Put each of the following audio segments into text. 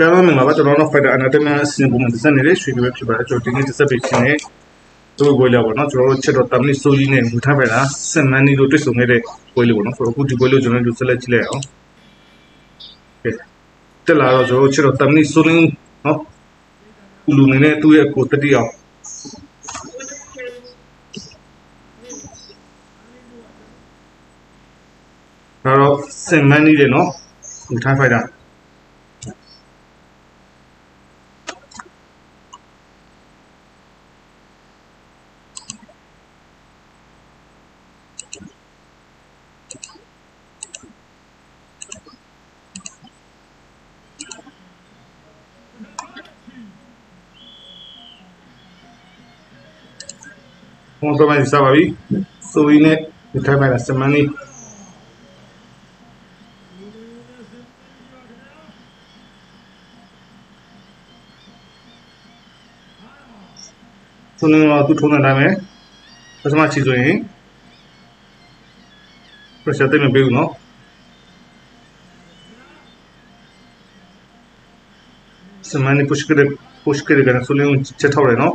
ပြန်တော့မင်္ဂလာပါကျွန်တော်တို့ Fighter Anatomy အစီအစဉ်ပုံမှန်တက်နေတဲ့ရွှေကြပဲဖြစ်ပါတယ်ကျွန်တော်ဒီနေ့တက်ဆက်ပေးခြင်းနဲ့တို့ပွဲလေးပေါ့နော်ကျွန်တော်တို့ချက်တော့တမနစ်ဆိုကြီးနဲ့မူထားပဲလားစင်မန်နီတို့တွေ့ဆုံခဲ့တဲ့ပွဲလေးပေါ့နော်ဆိုတော့အခုဒီပွဲလေးကျွန်တော်တို့ဆက်လက်ကြည့်လိုက်အောင်ကဲတက်လာတော့ကျွန်တော်တို့ချက်တော့တမနစ်ဆိုလင်းနော်ဦးလူနေနဲ့သူ့ရဲ့ကိုတတိအောင်ဒါတော့စင်မန်နီတွေနော်မူထားဖိုက်တာ ပုံစံပိုင်းစားပါပြီဆိုရင်းနဲ့ဒီထိုင်ပိုင်းကစမန်လေးသူနေတော့သူထုံးတဲ့အတိုင်းပဲပထမချီဆိုရင် pressure တိတ်မပေးဘူးเนาะစမန်လေး push ကလေး push ကလေးကလည်းဆိုရင်ချက်ထောက်တယ်เนาะ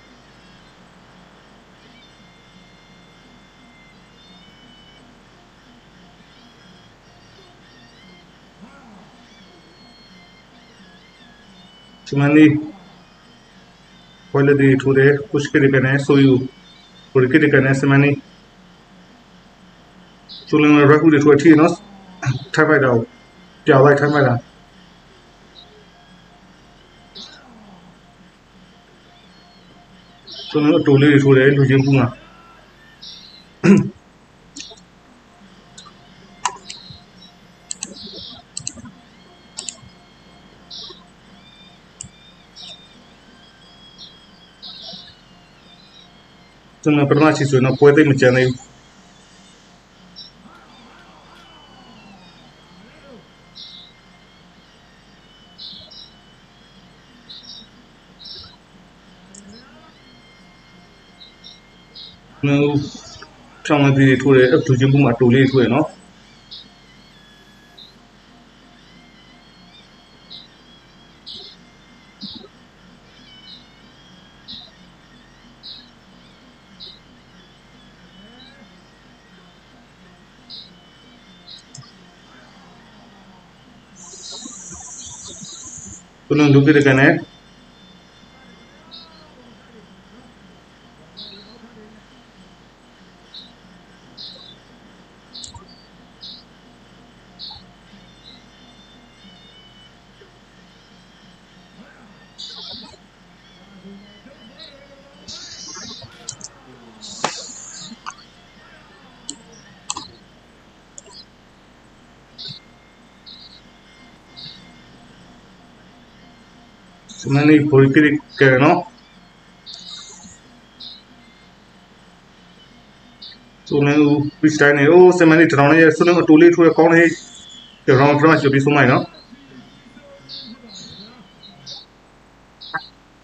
တွေက Similarly, quality to the push kirikane so you put kirikane semani ဆိုလင်းရက်ခုတွေထွေထီနော်ထိုက်ပိုက်တော့ကြောက်လိုက်ထိုက်ပိုက်တာ ကူးမှာကျွန်တော်ပထမချီဆိုရင်တော့ပွဲသိမ့်မကြမ်းသေးဘူးနော်ဖြောင်းမပြီးထိုးတယ်အတူချင်းဘူးမှာတူလေးထိုးရနော် ဘလုံးဒု က္ခရကနေ Similarly, Borikiri Kerano. So now we stand here. Oh, similarly, Toronto is so now too late to account here. Toronto from should be so mine, no?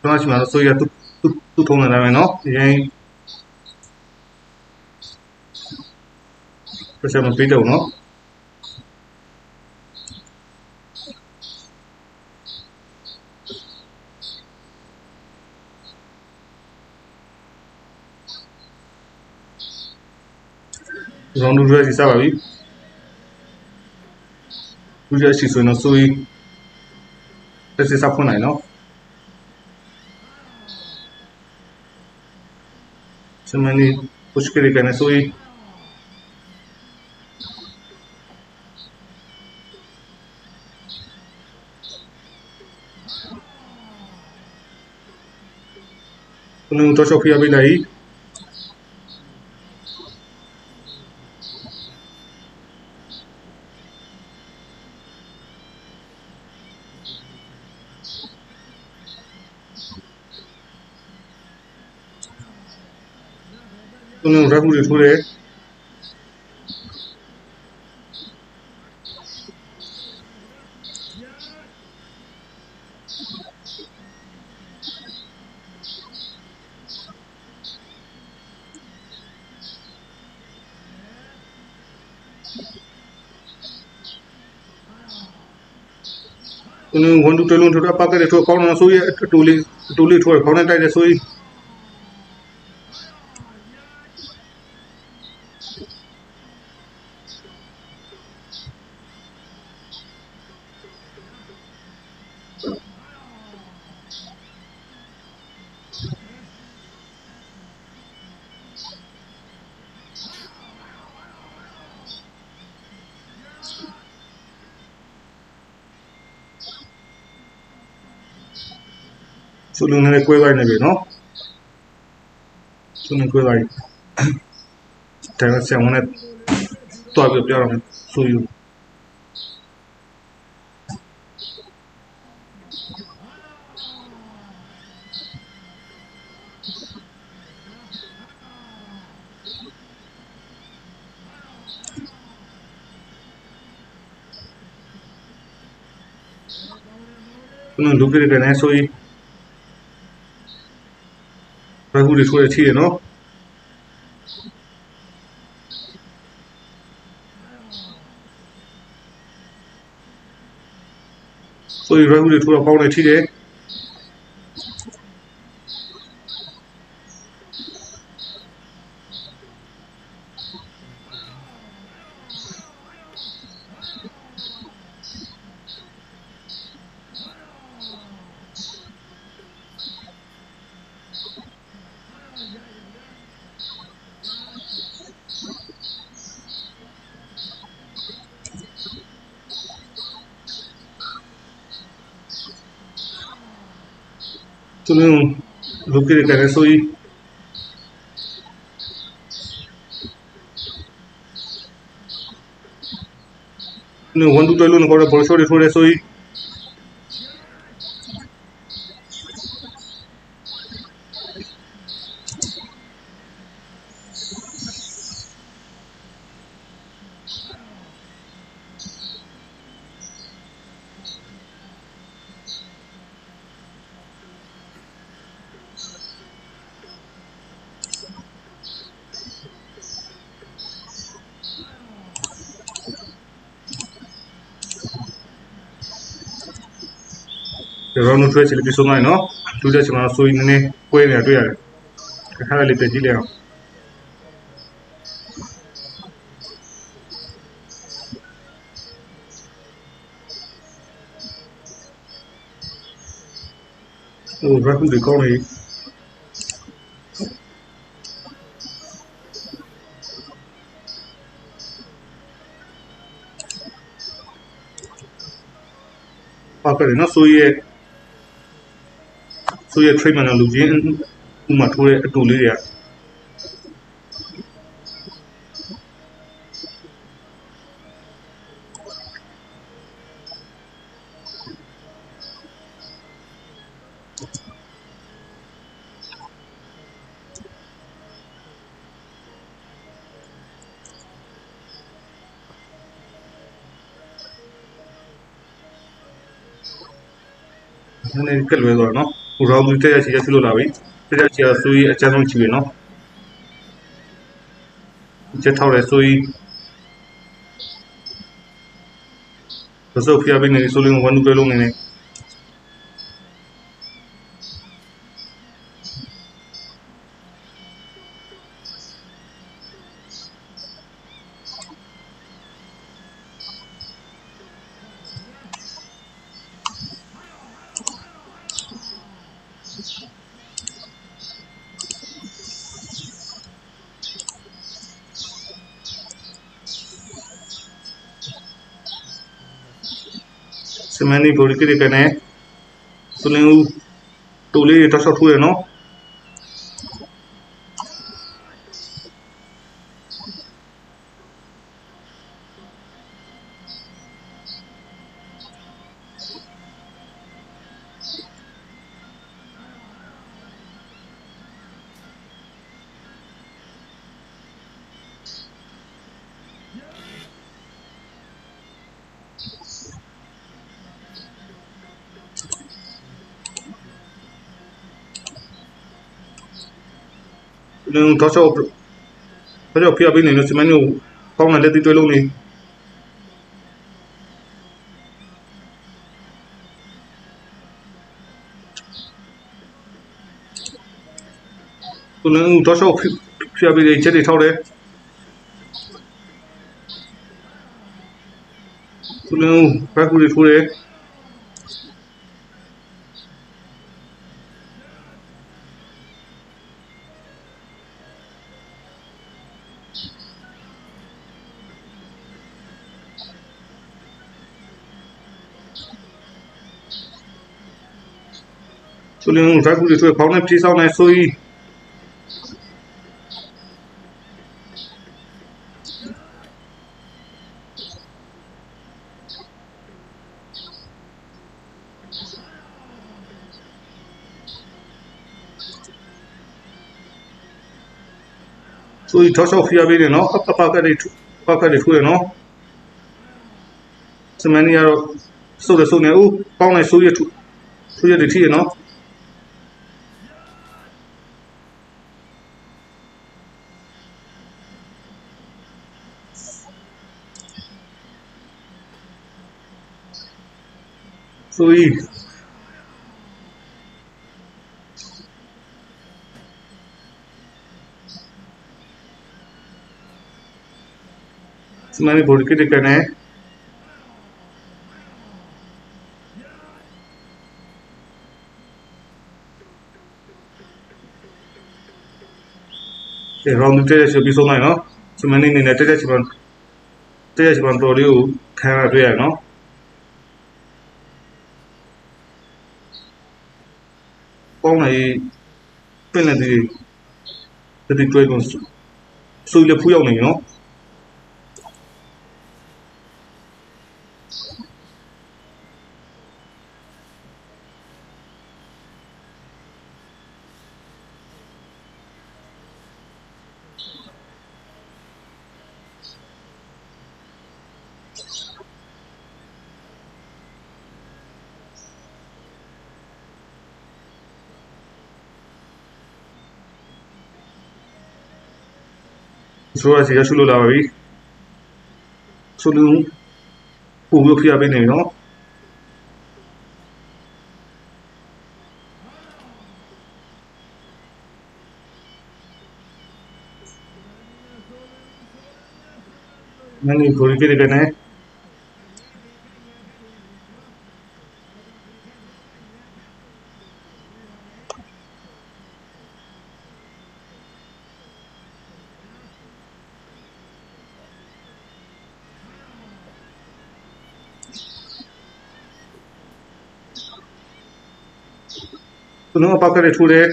Toronto should so you have to to to tone that, no? Yeah. Pressure must be down, no? Round 2ရစီစပါပြီဒုတိယရှိဆိုရင်တော့ဆိုရင်တစ်စစ်စဖွင့်နိုင်နော်စမနီ push ကလေးကနေဆိုရင်ခုနကတော့ရှော့ဖိရပေးလိုက် သူတို့ရက်ခုတွေထိုးတယ်သူတို့ဝန်တူတလုံးထိုးတာပတ်ကလေးထိုး ကောင်းတော့ဆိုရအတူလေးအတူလေးထိုးခေါင်းနဲ့တိုက်တယ်ဆိုရင် သူလုံးနဲ့ကွဲသွားနေပြီနော်သူလုံးကွဲသွားပြီဒါကဆ ရာဝန်နဲ့တွားပြပြရမယ်ဆိုယူသူလုံးလူကြတဲ့နဲ့ဆိုရင်ဘယ်ခုတွေထိုးရချိရနော်ဆိုရင်ဘယ်ခုတွေထိုးတော့ပေါင်းနေချိတယ် তুমিও লুকিয়ে কেনে চুই তুমি one two twelve নকৰে বৰ চৰি ফুৰে চুই ရှိုးတွေထိုးတယ်ဆိုရင်ရောင်းလို့ထွက်ချင်ပြီးဆုံးသွားရင်နော်ဒုတိယချိန်မှာဆိုရင်နည်းနည်းကွဲနေတာတွေ့ရတယ်ခါခါလေးပြကြည့်လိုက်အောင်ဟိုရက်ခုဒီကောင်းနေပါကလေးနော်ဆိုရဲ့ ဆိုရဲ့ treatment လုပ်ခြင်းဥမာထိုးတဲ့အတူလေးတွေကနည်းနည်းကလွယ်သွားတော့နော် ဟိုရောင်းပြီးတက်ရချီရဖြစ်လို့လာပြီတက်ရချီရဆိုရင်အချမ်းဆုံးချီပြီနော်ချက်ထောက်ရဲဆိုရင်ဘယ်ဆိုဖျားပေးနေဆိုရင်ဝန်တူပဲလုံးနေနေ မန်နီဘော်ဒီကလေးကနေဆိုရင်တူလေးတော့ဆော့ထိုးရနော် တော့ချောတော့ချောဖျက်ပေးနေလို့စမန်ကိုကောင်းတဲ့လက်တီတွဲလုံးနေသူလည်းတော့ချောဖျက်ပေးတဲ့ချက်တွေထောက်တယ်သူလည်းဘက်ကူတွေထိုးတယ် ဆိုလင်းဓာတ်ကူတွေဆိုခေါင်းနဲ့ပြေးဆောင်နေဆိုကြီးဆိုကြီးတော့ဆောက်ဖျားပေးတယ်နော်အပကတွေပကတွေထွေးနော်စမန်နီကတော့စုပ်ရစုပ်နေဦးပေါင်းနေဆိုးရထွဆိုးရတွေထိရနော် ဆိုကြီးစမန်ဘော်ဒီကတကနေဒီရောင်းတဲ့ချက်ပြီးဆုံးနိုင်နော်စမန်နေနဲ့တက်တဲ့ချက်ပန်တက်တဲ့ချက်ပန်တော်လေးကိုခံရတွေ့ရနော် ပေါင်းလိုက်ပင့်လက်တွေတတိတွဲကုန်ဆိုရဖူးရောက်နေနော် ဆိုရစီရရှုလို့လာပါပြီဆိုလို့ပူလို့ဖျားပေးနေနော်မင်းကိုရီကေကနေ သူတို့ပောက်ကလေးထူတယ်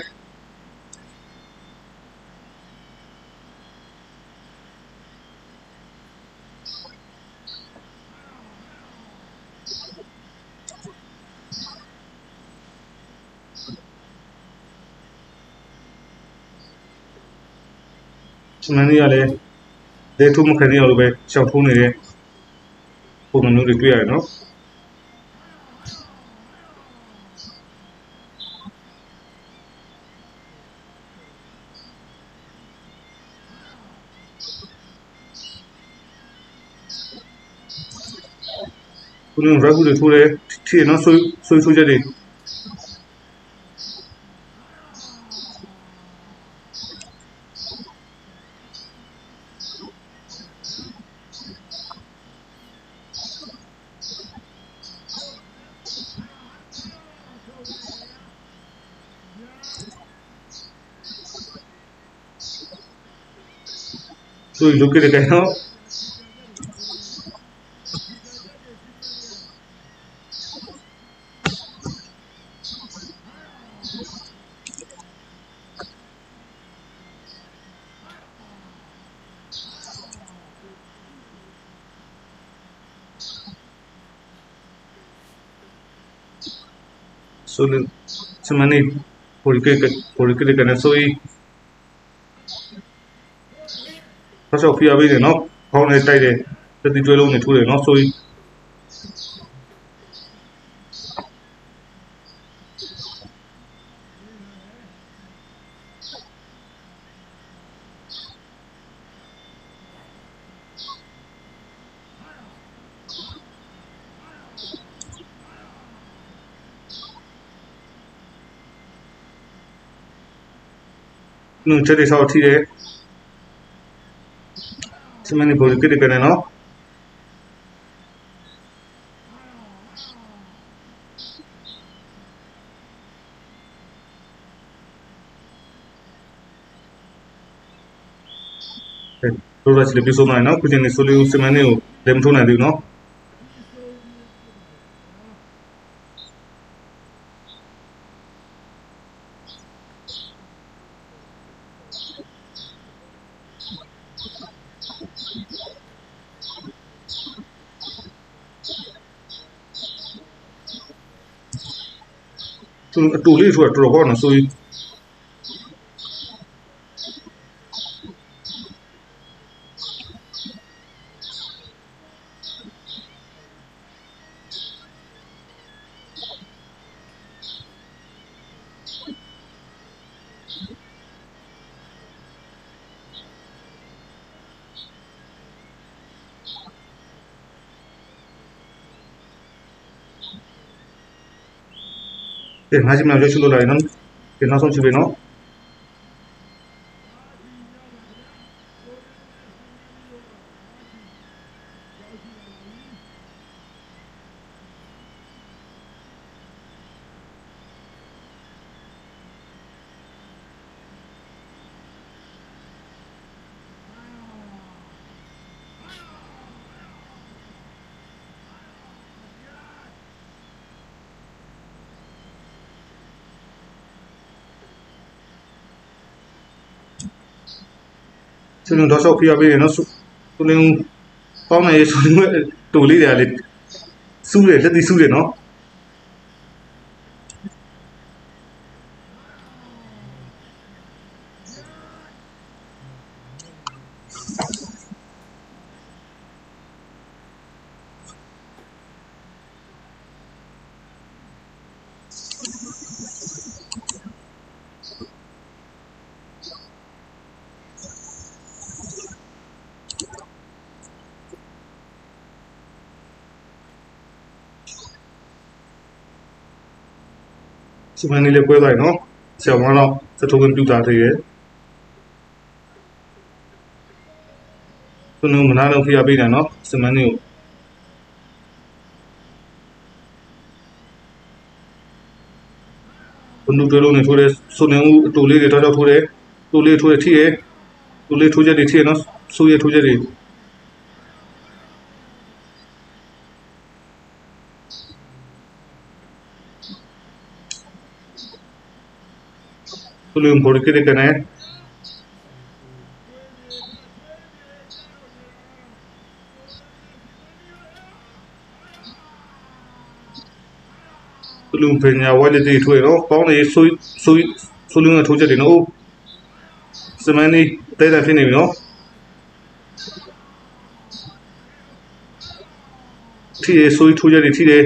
စမန်ကြီးကလည်းဒေထုမခရီးအောင်လို့ပဲရှောက်ထိုးနေတဲ့ပုံစံမျိုးတွေတွေ့ရတယ်နော် ခုနကရက်ကူတွေထိုးတယ်ထိရနော်ဆွေးဆွေးဆွေးချ က်တွေဆွေးလုတ်ကြတယ်နော် Solo semani porque porque le gané soy ဆောက်ရှောက်ဖီးရပေးတယ်နော်ခေါင်းနဲ့တိုက်တယ်တတိကျွဲလုံးနဲ့ထိုးတယ်နော်ဆိုရ င်နုချက်တွေဆောက်ထိတယ်စမနီဘောကစ်ကနေနော်တို့ရချလေးပြဆိုနိုင်နော်ခုချင်းနေဆိုလို့စမနီကိုလမ်းထုံးနိုင်တယ်နော် အတူလေးဆိုတော့တော်တော်ကောင်းတယ်ဆို ရင်ဒီငါးကြီးမြောင်ရွှေချလို့လာရင်နော်ဒီ သူတို့တော့ဆောက်ပြရပေးရနော်သူလည်းပေါင်းနေဆိုရင်တူလေးတွေကလေစူးတယ်လက်သီးစူးတယ်နော် စမနီလေးပွဲသွားနော်ဆရာမတော့စထုံးကပြူတာသေးရဲ့သူတို့မနာတော့ပြရပေးတယ်နော်စမနီကိုဘုံတို့တွေလုံးနေထိုးတယ်ဆိုနေဦးအတူလေးတွေတော့တော့ထိုးတယ်တူလေးထိုးတယ်ထိရဲ့တူလေးထိုးချက်တွေထိရဲ့နော်ဆိုရထိုးချက်တွေ သူလုံးပေါ်ကြတဲ့ကနေသူလုံးပညာဝါလေးတွေထွေတော့ပေါင်းနေဆိုဆိုဆိုလုံးထိုးချက်တွေနော်စမနီတဲတာဖြစ်နေပြီနော်ထိရဆိုထိုးချက်တွေထိတယ်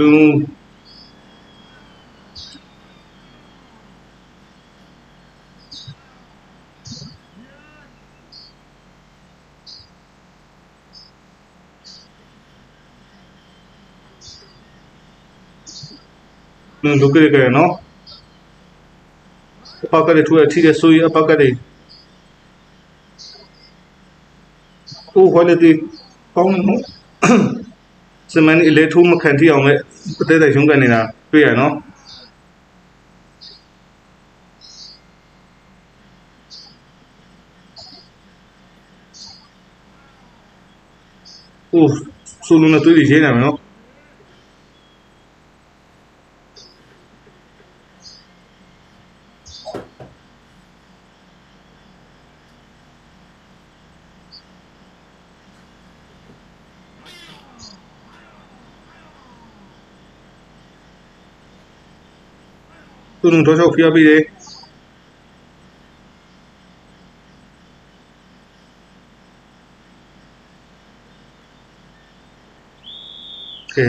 သူတို့လုံးလုကရကရနော်အပကရထူအထီရဆိုရအပကရအိုဟောလေတီကောင်းနော် စမန်အလေထိုးမခံတိအောင်မဲ့အသေးသေးရုံးကန်နေတာတွေ့ရနော်အိုးဆိုလုံးနဲ့တွေ့ရရေးနေမယ်နော် သူတို့တော့ချောက်ဖျားပေးတယ်ကဲ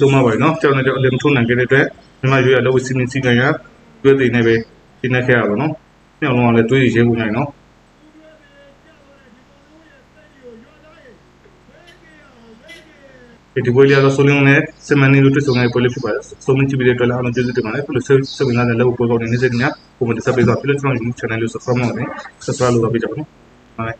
လုံးမပါဘူးเนาะကြောက်နေတဲ့အလင်းထုံနိုင်ခဲ့တဲ့အတွက်မြန်မာရွေးရလောက်စီမင်းစီကံရတွေ့တယ်နေပဲဒီနေ့ခဲ့ရပါတော့ညောင်းလုံးကလည်းတွေးရရေးပုံနိုင်เนาะ এটি বইলে আগা সোলিংনে সেমানি লুটে সোঙ্গে বইলে ফিপা সোমিন চিবি রেট হলে আনো যদি মানে পুলিশ সবিনা দেলে উপর নিচে নিয়া কোমতে সাপে গাফিলে চ্যানেল সাবস্ক্রাইব করুন সাবস্ক্রাইব করুন